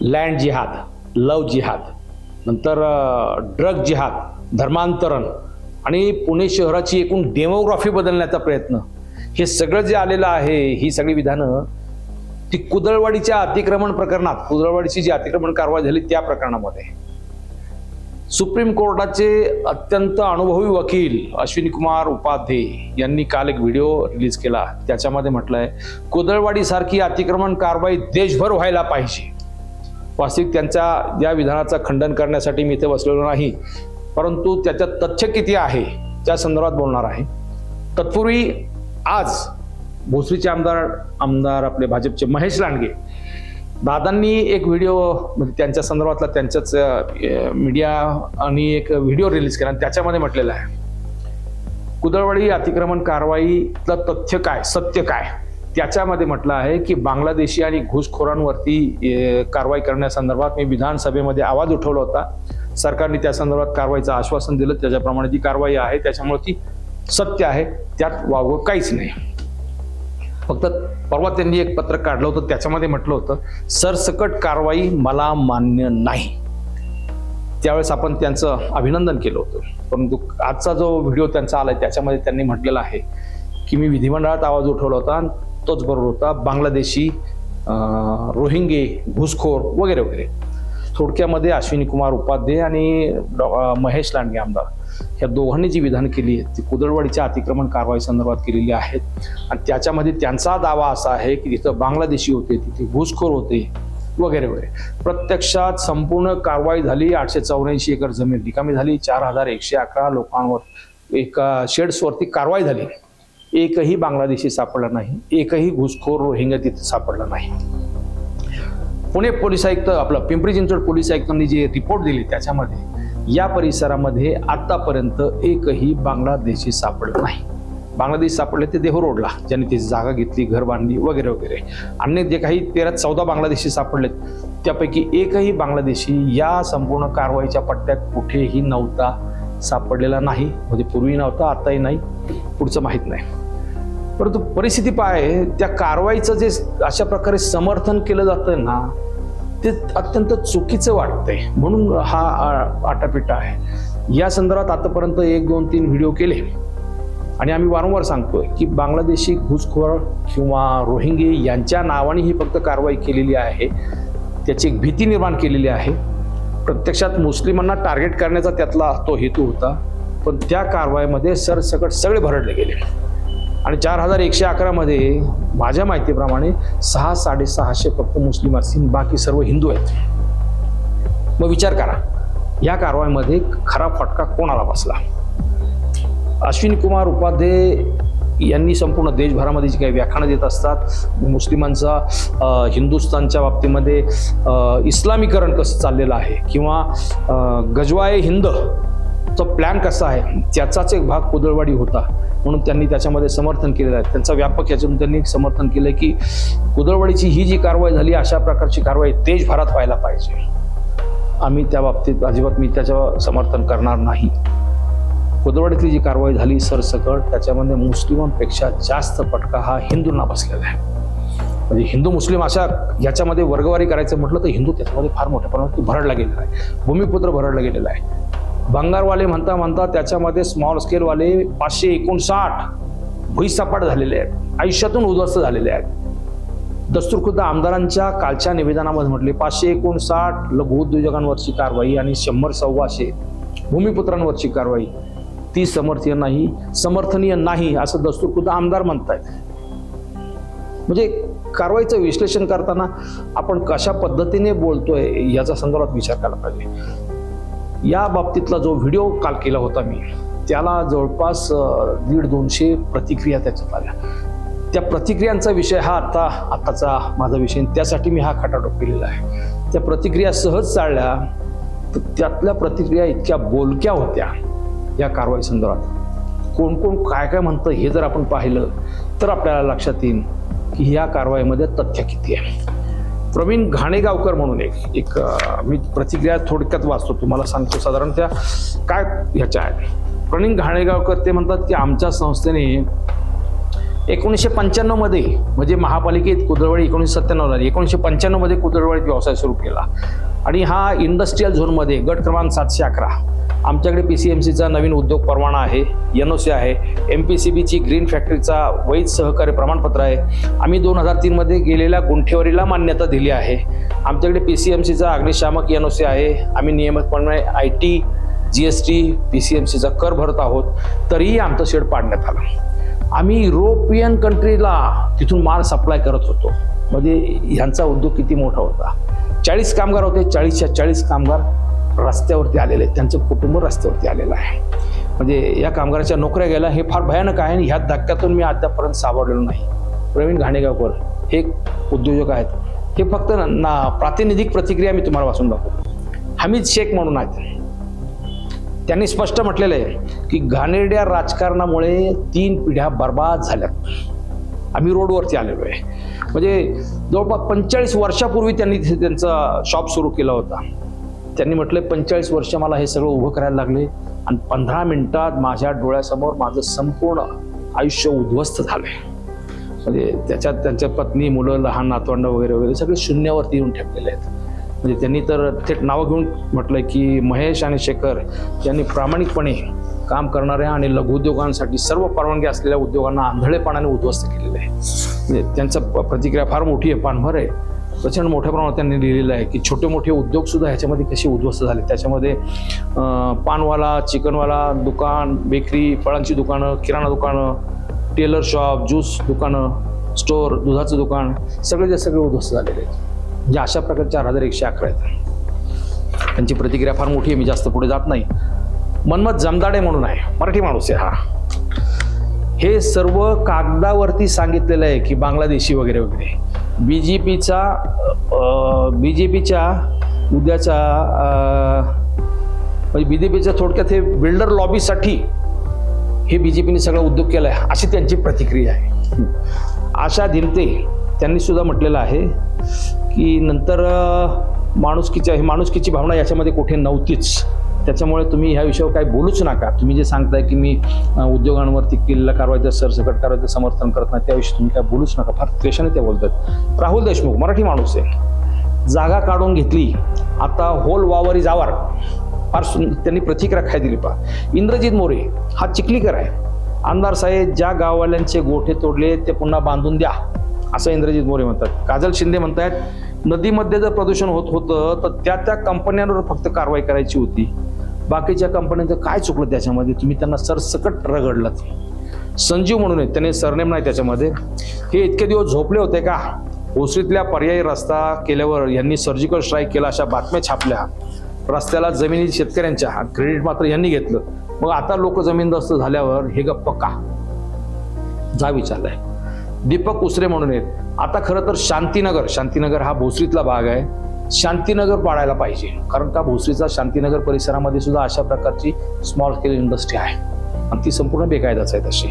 Land जिहाद लव जिहाद नंतर ड्रग जिहाद धर्मांतरण आणि पुणे शहराची एकूण डेमोग्राफी बदलण्याचा प्रयत्न. हे सगळं जे आलेलं आहे ही सगळी विधानं ती कुदळवाडीच्या अतिक्रमण प्रकरणात कुदळवाडीची जी अतिक्रमण कारवाई झाली त्या प्रकरणामध्ये. सुप्रीम कोर्टाचे अत्यंत अनुभवी वकील अश्विनी कुमार उपाध्ये यांनी काल एक व्हिडिओ रिलीज केला. त्याच्यामध्ये म्हटलंय कुदळवाडी सारखी अतिक्रमण कारवाई देशभर व्हायला पाहिजे. वासिक त्यांच्या या विधानाचं खंडन करण्यासाठी मी इथे बसलेलो नाही परंतु त्याच्यात तथ्य किती आहे त्या संदर्भात बोलणार आहे. तत्पूर्वी आज भोसरीचे आमदार आमदार आपले भाजपचे महेश लांडगे दादांनी एक व्हिडिओ म्हणजे त्यांच्या संदर्भातला त्यांच्याच मीडिया आणि एक व्हिडिओ रिलीज केला आणि त्याच्यामध्ये म्हटलेलं आहे कुदळवाडी अतिक्रमण कारवाईतलं तथ्य काय सत्य काय? त्याच्यामध्ये म्हटलं आहे की बांगलादेशी आणि घुसखोरांवरती कारवाई करण्यासंदर्भात मी विधानसभेमध्ये आवाज उठवला होता. सरकारने त्या संदर्भात कारवाईचं आश्वासन दिलं. त्याच्याप्रमाणे ती कारवाई आहे त्याच्यामुळे ती सत्य आहे. त्यात वावगं काहीच नाही. फक्त परवा त्यांनी एक पत्र काढलं होतं. त्याच्यामध्ये म्हटलं होतं सरसकट कारवाई मला मान्य नाही. त्यावेळेस आपण त्यांचं अभिनंदन केलं होतं. परंतु आजचा जो व्हिडिओ त्यांचा आलाय त्याच्यामध्ये त्यांनी म्हटलेला आहे की मी विधिमंडळात आवाज उठवला होता. तोच बरोबर होता. बांगलादेशी रोहिंगे घुसखोर वगैरे वगैरे. थोडक्यामध्ये अश्विनी कुमार उपाध्ये आणि डॉ- महेश लांडगे आमदार. ह्या दोघांनी जी विधान केली आहेत ती कुदळवाडीच्या अतिक्रमण कारवाई संदर्भात केलेली आहेत. आणि त्याच्यामध्ये त्यांचा दावा असा आहे की तिथं बांगलादेशी होते तिथे घुसखोर होते वगैरे वगैरे. प्रत्यक्षात संपूर्ण कारवाई झाली आठशे चौऱ्याऐंशी एकर जमीन रिकामी झाली चार हजार एकशे अकरा लोकांवर एका शेड्सवरती कारवाई झाली. एकही बांगलादेशी सापडला नाही एकही घुसखोर रोहिंग्या तिथे सापडला नाही. पुणे पोलीस आयुक्त आपलं पिंपरी चिंचवड पोलीस आयुक्तांनी जे रिपोर्ट दिले त्याच्यामध्ये या परिसरामध्ये आतापर्यंत एकही बांगलादेशी सापडला नाही. बांगलादेश सापडले ते देहू रोडला ज्यांनी त्याची जागा घेतली घर बांधली वगैरे वगैरे. अन्य जे काही तेरा चौदा बांगलादेशी सापडलेत त्यापैकी एकही बांगलादेशी या संपूर्ण कारवाईच्या पट्ट्यात कुठेही नव्हता सापडलेला नाही. म्हणजे पूर्वी नव्हता आताही नाही. पुढचं माहीत नाही. परंतु परिस्थिती पाय त्या कारवाईचं जे अशा प्रकारे समर्थन केलं जातं ना ते अत्यंत चुकीचं वाटतंय. म्हणून हा आ- आटापिटा आहे. या संदर्भात आतापर्यंत एक दोन तीन व्हिडिओ केले. आणि आम्ही वारंवार सांगतोय की बांगलादेशी घुसखोर किंवा रोहिंगे यांच्या नावाने ही फक्त कारवाई केलेली आहे. त्याची एक भीती निर्माण केलेली आहे. प्रत्यक्षात मुस्लिमांना टार्गेट करण्याचा त्यातला तो हेतू होता. पण त्या कारवाईमध्ये सरसकट सगळे भरडले गेले. आणि चार हजार एकशे अकरामध्ये माझ्या माहितीप्रमाणे सहा साडेसहाशे फक्त मुस्लिम असतील बाकी सर्व हिंदू आहेत. मग विचार करा या कारवाईमध्ये खरा फटका कोणाला बसला? अश्विनी कुमार उपाध्ये यांनी संपूर्ण देशभरामध्ये जी काही व्याख्यानं देत असतात मुस्लिमांचा हिंदुस्थानच्या बाबतीमध्ये इस्लामीकरण कसं चाललेलं आहे किंवा गजवाय हिंद तो प्लॅन कसा आहे त्याचाच एक भाग कुदळवाडी होता. म्हणून त्यांनी त्याच्यामध्ये समर्थन केलेलं आहे. त्यांचा व्यापक याच्यातून त्यांनी समर्थन केलं की कुदळवाडीची ही जी कारवाई झाली अशा प्रकारची कारवाई देशभरात व्हायला पाहिजे. आम्ही त्या बाबतीत अजिबात मी त्याच्या समर्थन करणार नाही. कुदळवाडीतली जी कारवाई झाली सरसकट त्याच्यामध्ये मुस्लिमांपेक्षा जास्त फटका हा हिंदूंना बसलेला आहे. म्हणजे हिंदू मुस्लिम अशा याच्यामध्ये वर्गवारी करायचं म्हटलं तर हिंदू त्याच्यामध्ये फार मोठ्या प्रमाणात भरडला गेलेला आहे. भूमिपुत्र भरडला गेलेला आहे. भंगारवाले म्हणता म्हणता त्याच्यामध्ये स्मॉल स्केलवाले पाचशे एकोणसाठ भुईसपाट झालेले आहेत. आयुष्यातून उद्ध्वस्त झालेले आहेत. दस्तूरखुद्द आमदारांच्या कालच्या निवेदनामध्ये म्हटले पाचशे एकोणसाठ लघु उद्योजकांवरची कारवाई आणि शंभर सव्वाशे भूमिपुत्रांवरची कारवाई ती समर्थीय नाही समर्थनीय नाही असं दस्तूरखुद्द आमदार म्हणतायत. म्हणजे कारवाईचं विश्लेषण करताना आपण कशा पद्धतीने बोलतोय याचा संदर्भात विचार करायला पाहिजे. या बाबतीतला जो व्हिडिओ काल केला होता मी त्याला जवळपास दीड दोनशे प्रतिक्रिया त्याच्यात आल्या. त्या प्रतिक्रियांचा विषय हा आता आताचा माझा विषय त्यासाठी मी हा खटाटोप केलेला आहे. त्या प्रतिक्रिया सहज चालल्या तर त्यातल्या प्रतिक्रिया इतक्या बोलक्या होत्या या कारवाई संदर्भात. कोण कोण काय काय म्हणतं हे जर आपण पाहिलं तर आपल्याला लक्षात येईल की या कारवाईमध्ये तथ्य किती आहे. प्रवीण घाणेगावकर म्हणून एक एक मी प्रतिक्रिया थोडक्यात वाचतो तुम्हाला सांगतो साधारण त्या काय ह्याच्या आहेत. प्रवीण घाणेगावकर ते म्हणतात की आमच्या संस्थेने एकोणीसशे पंच्याण्णवमध्ये म्हणजे महापालिकेत कुदळवाडी एकोणीसशे सत्त्याण्णव झाली एकोणीसशे पंच्याण्णवमध्ये कुदळवाडीत व्यवसाय सुरू केला. आणि हा इंडस्ट्रीयल झोनमध्ये गट क्रमांक सातशे अकरा आमच्याकडे पी सी एम सीचा नवीन उद्योग परवाना आहे एन ओ सी आहे. एम पी सी बीची ग्रीन फॅक्टरीचा वैध सहकार्य प्रमाणपत्र आहे. आम्ही दोन हजार तीनमध्ये गेलेल्या गुंठेवारीला मान्यता दिली आहे. आमच्याकडे पी सी एम सीचा अग्निशामक एन ओ सी आहे. आम्ही नियमितपणे I T G S T P C M सीचा कर भरत आहोत. तरीही आमचं शेड पाडण्यात आलं. आम्ही युरोपियन कंट्रीला तिथून माल सप्लाय करत होतो. म्हणजे ह्यांचा उद्योग किती मोठा होता? चाळीस कामगार होते. चाळीसच्या चाळीस कामगार रस्त्यावरती आलेले आहेत. त्यांचं कुटुंब रस्त्यावरती आलेलं आहे. म्हणजे या कामगाराच्या नोकऱ्या गेल्या हे फार भयानक आहे आणि ह्या धक्क्यातून मी आतापर्यंत सावरलेलो नाही. प्रवीण घाणेगावकर हे उद्योजक आहेत. हे फक्त ना प्रातिनिधिक प्रतिक्रिया मी तुम्हाला वाचून दाखवतो. हमीद शेख म्हणून आहेत. त्यांनी स्पष्ट म्हटलेलं आहे की घाणेरड्या राजकारणामुळे तीन पिढ्या बर्बाद झाल्यात. आम्ही रोडवरती आलेलो आहे. म्हणजे जवळपास पंचेचाळीस वर्षापूर्वी त्यांनी त्यांचं त्यांचा शॉप सुरू केला होता. त्यांनी म्हटलं पंचेचाळीस वर्ष मला हे सगळं उभं करायला लागले आणि पंधरा मिनिटात माझ्या डोळ्यासमोर माझं संपूर्ण आयुष्य उद्ध्वस्त झालंय म्हणजे त्याच्यात त्यांच्या पत्नी मुलं लहान नातवंड वगैरे वगैरे सगळे शून्यावरती येऊन ठेवलेले आहेत. म्हणजे त्यांनी तर थेट नावं घेऊन म्हटलंय की महेश आणि शेखर यांनी प्रामाणिकपणे काम करणाऱ्या आणि लघुउद्योगांसाठी सर्व परवानगी असलेल्या उद्योगांना आंधळेपणाने उद्ध्वस्त केलेलं आहे म्हणजे त्यांचं प- प्रतिक्रिया फार मोठी आहे पानभर आहे. प्रचंड मोठ्या प्रमाणात त्यांनी लिहिलेलं आहे की छोटे मोठे उद्योग सुद्धा ह्याच्यामध्ये कसे उद्ध्वस्त झाले. त्याच्यामध्ये पानवाला चिकनवाला दुकान बेकरी फळांची दुकानं किराणा दुकानं टेलर शॉप ज्यूस दुकानं स्टोअर दुधाचं दुकान सगळे सगळे उद्ध्वस्त झालेले आहेत. म्हणजे अशा प्रकारचे चार हजार एकशे अकरा आहेत. त्यांची प्रतिक्रिया फार मोठी आहे मी जास्त पुढे जात नाही. मन्मथ जमदाडे म्हणून आहे मराठी माणूस आहे हा. हे सर्व कागदावरती सांगितलेलं आहे की बांगलादेशी वगैरे वगैरे. बी जे पीचा बी जे पीच्या उद्याचा म्हणजे बी जे पीच्या थोडक्यात हे बिल्डर लॉबीसाठी हे बी जे पीने सगळा उद्योग केला आहे अशी त्यांची प्रतिक्रिया आहे. आशा धिमते त्यांनी सुद्धा म्हटलेलं आहे की नंतर माणुसकीच्या ही माणुसकीची भावना याच्यामध्ये कुठे नव्हतीच. त्याच्यामुळे तुम्ही ह्या विषयावर काही बोलूच नका. तुम्ही जे सांगताय की मी उद्योगांवरती किल्ला कारवाईचं सरसकट कारवाईचं समर्थन करत नाही त्याविषयी तुम्ही काय बोलूच नका. फार त्वेषाने ते बोलतात. राहुल देशमुख मराठी माणूस आहे. जागा काढून घेतली. आता होल वावरी जावार. फार त्यांनी प्रतिक्रिया काय दिली पहा. इंद्रजित मोरे हा चिखलीकर आहे. आमदार साहेब ज्या गाववाल्यांचे गोठे तोडले ते पुन्हा बांधून द्या असं इंद्रजित मोरे म्हणतात. काजल शिंदे म्हणतायत नदीमध्ये जर प्रदूषण होत होतं तर त्या त्या कंपन्यांवर फक्त कारवाई करायची होती. बाकीच्या कंपन्यांचं काय चुकलं त्याच्यामध्ये? तुम्ही त्यांना सरसकट रगडलं संजीव म्हणून आहेत त्याने सरनेम नाही त्याच्यामध्ये. हे इतके दिवस झोपले होते का? भोसरीतल्या पर्यायी रस्ता केल्यावर यांनी सर्जिकल स्ट्राईक केला अशा बातम्या छापल्या. रस्त्याला जमिनी शेतकऱ्यांच्या क्रेडिट मात्र यांनी घेतलं. मग आता लोक जमीनदस्त झाल्यावर हे गप्प का? जा विचारलाय दीपक उसरे म्हणून आहेत. आता खरं तर शांतीनगर शांतीनगर हा भोसरीतला भाग आहे. शांतीनगर पाडायला पाहिजे. कारण का? भोसरीचा शांतीनगर परिसरामध्ये सुद्धा अशा प्रकारची स्मॉल स्केल इंडस्ट्री आहे. आणि ती संपूर्ण बेकायदाच आहे तशी.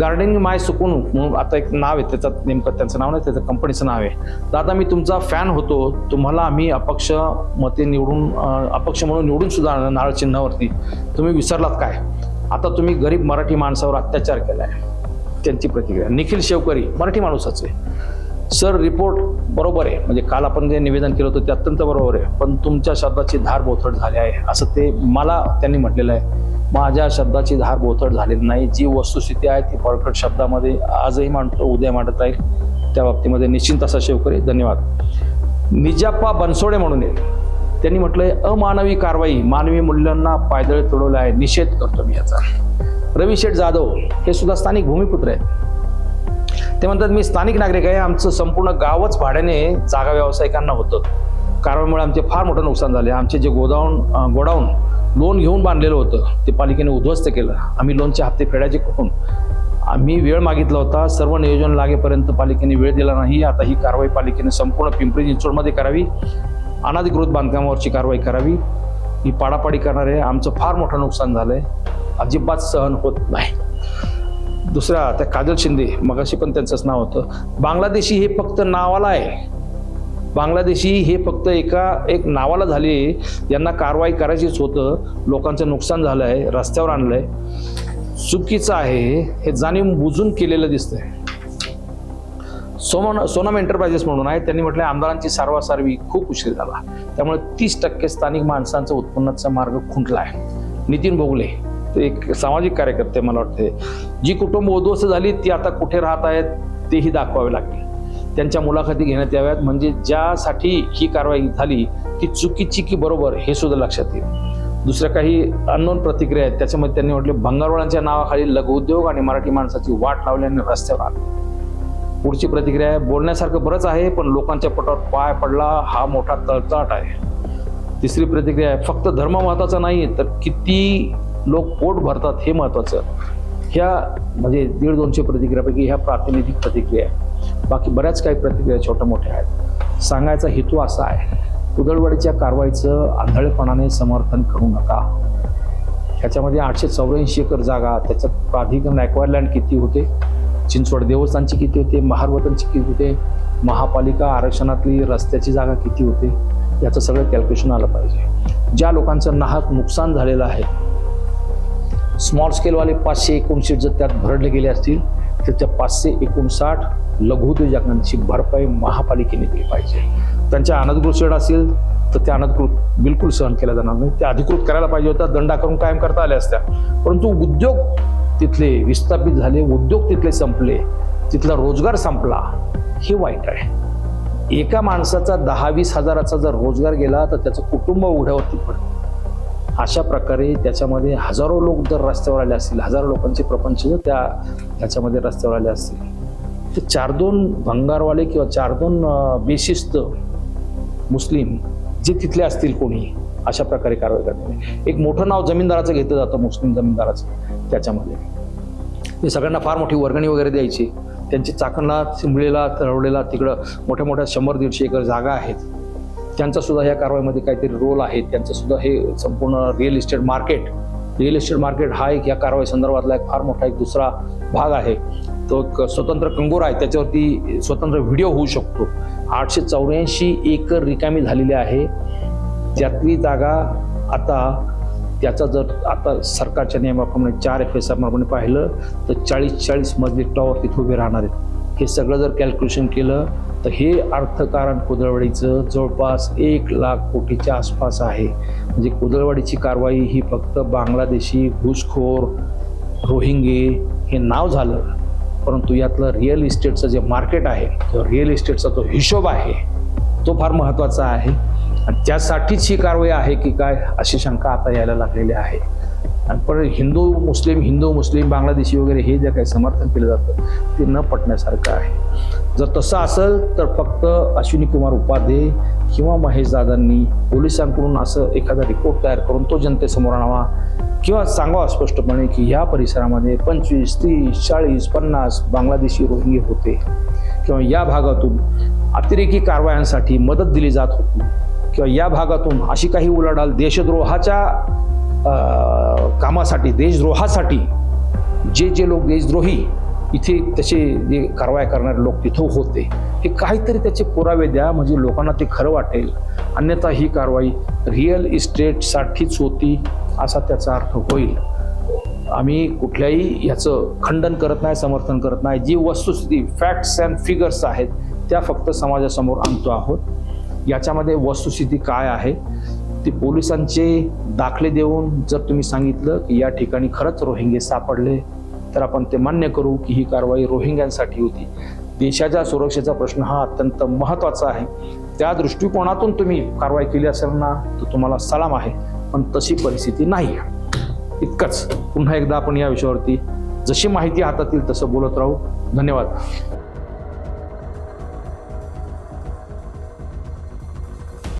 गार्डनिंग माय सुकून म्हणून आता एक नाव आहे. त्याचं नेमकं त्यांचं नाव नाही त्याचं कंपनीचं नाव आहे. दादा मी तुमचा फॅन होतो. तुम्हाला आम्ही अपक्ष मते निवडून अपक्ष म्हणून निवडून सुद्धा नारळ चिन्हावरती तुम्ही विसरलात काय? आता तुम्ही गरीब मराठी माणसावर अत्याचार केलाय. त्यांची प्रतिक्रिया. निखिल शेवकरी मराठी माणूसाचे सर रिपोर्ट बरोबर आहे. म्हणजे काल आपण जे निवेदन केलं होतं ते अत्यंत बरोबर आहे. पण तुमच्या शब्दाची धार बोथट झाली आहे. असं ते मला त्यांनी म्हटलेलं आहे. माझ्या शब्दाची धार बोथट झालेली नाही. जी वस्तुस्थिती आहे ती बळकट शब्दामध्ये आजही मांडतो उद्या मांडत आहे त्या बाबतीमध्ये निश्चिंत असा शेवकरी. धन्यवाद. निजाप्पा बनसोडे म्हणून आहेत. त्यांनी म्हटलंय अमानवी कारवाई मानवी मूल्यांना पायदळ तुडवले आहे. निषेध करतो मी याचा. रवी शेठ जाधव हे सुद्धा स्थानिक भूमिपुत्र आहेत. ते म्हणतात मी स्थानिक नागरिक आहे. आमचं संपूर्ण गावच भाड्याने जागा व्यावसायिकांना होतं. कारवाईमुळे आमचे फार मोठं नुकसान झाले. आमचे जे गोदाऊन गोडाऊन लोन घेऊन बांधलेलं होतं ते पालिकेने उद्ध्वस्त केलं. आम्ही लोनचे हप्ते फेडायचे कुठून? आम्ही वेळ मागितला होता. सर्व नियोजन लागेपर्यंत पालिकेने वेळ दिला नाही. आता ही कारवाई पालिकेने संपूर्ण पिंपरी चिंचवडमध्ये करावी. अनाधिकृत बांधकामावरची कारवाई करावी. ही पाडापाडी करणार आहे आमचं फार मोठं नुकसान झालं आहे अजिबात सहन होत नाही. दुसरा त्या काजल शिंदे मगाशी पण त्यांचंच नाव होतं. बांगलादेशी हे फक्त नावाला आहे. बांगलादेशी हे फक्त एका एक नावाला झाले यांना कारवाई करायचीच होतं. लोकांचं नुकसान झालं आहे रस्त्यावर आणलं आहे चुकीचं आहे हे. जाणीव बुजून केलेलं दिसतंय. सोमन सोनम एंटरप्राइजेस म्हणून आहे. त्यांनी म्हटलं आमदारांची सारवासारवी खूप उशीर झाला. त्यामुळे तीस टक्के स्थानिक माणसांचा उत्पन्नाचा मार्ग खुंटला आहे. नितीन भोगले ते एक सामाजिक कार्यकर्ते मला वाटते जी कुटुंब उद्ध्वस्त झाली ती आता कुठे राहत आहेत तेही दाखवावे लागतील. त्यांच्या मुलाखती घेण्यात याव्यात. म्हणजे ज्यासाठी ही कारवाई झाली ती चुकीची की बरोबर हे सुद्धा लक्षात येईल. दुसऱ्या काही अननोन प्रतिक्रिया आहेत. त्याच्यामध्ये त्यांनी म्हटले भंगारवाळांच्या नावाखाली लघुउद्योग आणि मराठी माणसाची वाट लावल्याने रस्त्यावर आले. पुढची प्रतिक्रिया आहे बोलण्यासारखं बरंच आहे पण लोकांच्या पोटावर पाय पडला हा मोठा तळतळाट आहे. तिसरी प्रतिक्रिया आहे फक्त धर्म महत्त्वाचा नाही तर किती लोक पोट भरतात हे महत्वाचं. ह्या म्हणजे दीड दोनशे प्रतिक्रियापैकी ह्या प्रातिनिधिक प्रतिक्रिया आहे. बाकी बऱ्याच काही प्रतिक्रिया छोट्या मोठ्या आहेत. सांगायचा हेतू असा आहे कुदळवाडीच्या कारवाईचं आंधळेपणाने समर्थन करू नका. ह्याच्यामध्ये आठशे चौऱ्याऐंशी एकर जागा त्याच्यात प्राधिकरण ॲक्वायरलँड किती होते चिंचवड देवस्थानची किती होते महारवतनची किती होते महापालिका आरक्षणातली रस्त्याची जागा किती होते याचं सगळं कॅल्क्युलेशन आलं पाहिजे. ज्या लोकांचं नाहक नुकसान झालेलं आहे स्मॉल स्केलवाले पाचशे एकोणशीट जर त्यात भरडले गेले असतील तर त्या पाचशे एकोणसाठ लघुउद्योजकांची भरपाई महापालिकेने दिली पाहिजे. त्यांच्या अनधिकृत शेड असेल तर त्या अनधिकृत बिलकुल सहन केल्या जाणार नाही. त्या अधिकृत करायला पाहिजे होत्या दंडा करून कायम करता आल्या असत्या. परंतु उद्योग तिथले विस्थापित झाले उद्योग तिथले संपले तिथला रोजगार संपला हे वाईट आहे. एका माणसाचा दहा वीस हजाराचा जर रोजगार गेला तर त्याचं कुटुंब उघड्यावरती पडतं. अशा प्रकारे त्याच्यामध्ये हजारो लोक जर रस्त्यावर आले असतील हजारो लोकांचे प्रपंच जर त्या त्याच्यामध्ये रस्त्यावर आले असतील. तर चार दोन भंगारवाले किंवा चार दोन बेशिस्त मुस्लिम जे तिथले असतील कोणी अशा प्रकारे कारवाई करते एक मोठं नाव जमीनदाराचं घेतलं जातं मुस्लिम जमीनदाराचं त्याच्यामध्ये. ते सगळ्यांना फार मोठी वर्गणी वगैरे द्यायची. त्यांची चाकणला चिंबळीला तरवडेला तिकडं मोठ्या मोठ्या शंभर दीडशे एकर जागा आहेत. त्यांचा सुद्धा या कारवाईमध्ये काहीतरी रोल आहे. त्यांचं सुद्धा हे संपूर्ण real estate market real estate market हा एक या कारवाई संदर्भातला एक फार मोठा एक दुसरा भाग आहे. तो एक स्वतंत्र कंगोरा आहे. त्याच्यावरती स्वतंत्र व्हिडिओ होऊ शकतो. आठशे चौऱ्याऐंशी एकर रिकामी झालेली आहे. त्यातली जागा आता त्याचा जर आता सरकारच्या नियमाप्रमाणे चार एफ एस प्रमाणे पाहिलं तर चाळीस चाळीस मजली टॉवर तिथे उभे राहणार आहेत. हे सगळं जर कॅल्क्युलेशन केलं तर हे अर्थकारण कुदळवाडीचं जवळपास एक लाख कोटीच्या आसपास आहे. म्हणजे कुदळवाडीची कारवाई ही फक्त बांगलादेशी घुसखोर रोहिंगे हे नाव झालं. परंतु यातलं रिअल इस्टेटचं जे मार्केट आहे किंवा रिअल इस्टेटचा जो हिशोब आहे तो फार महत्त्वाचा आहे. आणि त्यासाठीच ही कारवाई आहे की काय अशी शंका आता यायला लागलेली आहे. आणि पण हिंदू मुस्लिम हिंदू मुस्लिम बांगलादेशी वगैरे हे जे काही समर्थन केलं जातं ते न पटण्यासारखं आहे. जर तसं असेल तर फक्त अश्विनी कुमार उपाध्ये किंवा महेश दादांनी पोलिसांकडून असं एखादा रिपोर्ट तयार करून तो जनतेसमोर आणावा किंवा सांगावा स्पष्टपणे की ह्या परिसरामध्ये पंचवीस तीस चाळीस पन्नास बांगलादेशी रोहिंगे होते किंवा या भागातून अतिरेकी कारवायांसाठी मदत दिली जात होती किंवा या भागातून अशी काही उलाढाल देशद्रोहाच्या कामासाठी देशद्रोहासाठी जे जे लोक देशद्रोही इथे तसे जे कारवाया करणारे लोक तिथं होते हे काहीतरी त्याचे पुरावे द्या म्हणजे लोकांना ते खरं वाटेल. अन्यथा ही कारवाई रिअल इस्टेटसाठीच होती असा त्याचा अर्थ होईल. आम्ही कुठल्याही याचं खंडन करत नाही समर्थन करत नाही. जी वस्तुस्थिती फॅक्ट्स अँड फिगर्स आहेत त्या फक्त समाजासमोर आणतो आहोत. याच्यामध्ये वस्तुस्थिती काय आहे? ते पोलिसांचे दाखले देऊन जर तुम्ही सांगितलं की या ठिकाणी खरंच रोहिंगे सापडले तर आपण ते मान्य करू की ही कारवाई रोहिंग्यांसाठी होती. देशाच्या सुरक्षेचा प्रश्न हा अत्यंत महत्त्वाचा आहे. त्या दृष्टिकोनातून तुम्ही कारवाई केली असेल ना तर तुम्हाला सलाम आहे. पण तशी परिस्थिती नाही. इतकंच. पुन्हा एकदा आपण या विषयावरती जशी माहिती हातात येईल तसं बोलत राहू. धन्यवाद.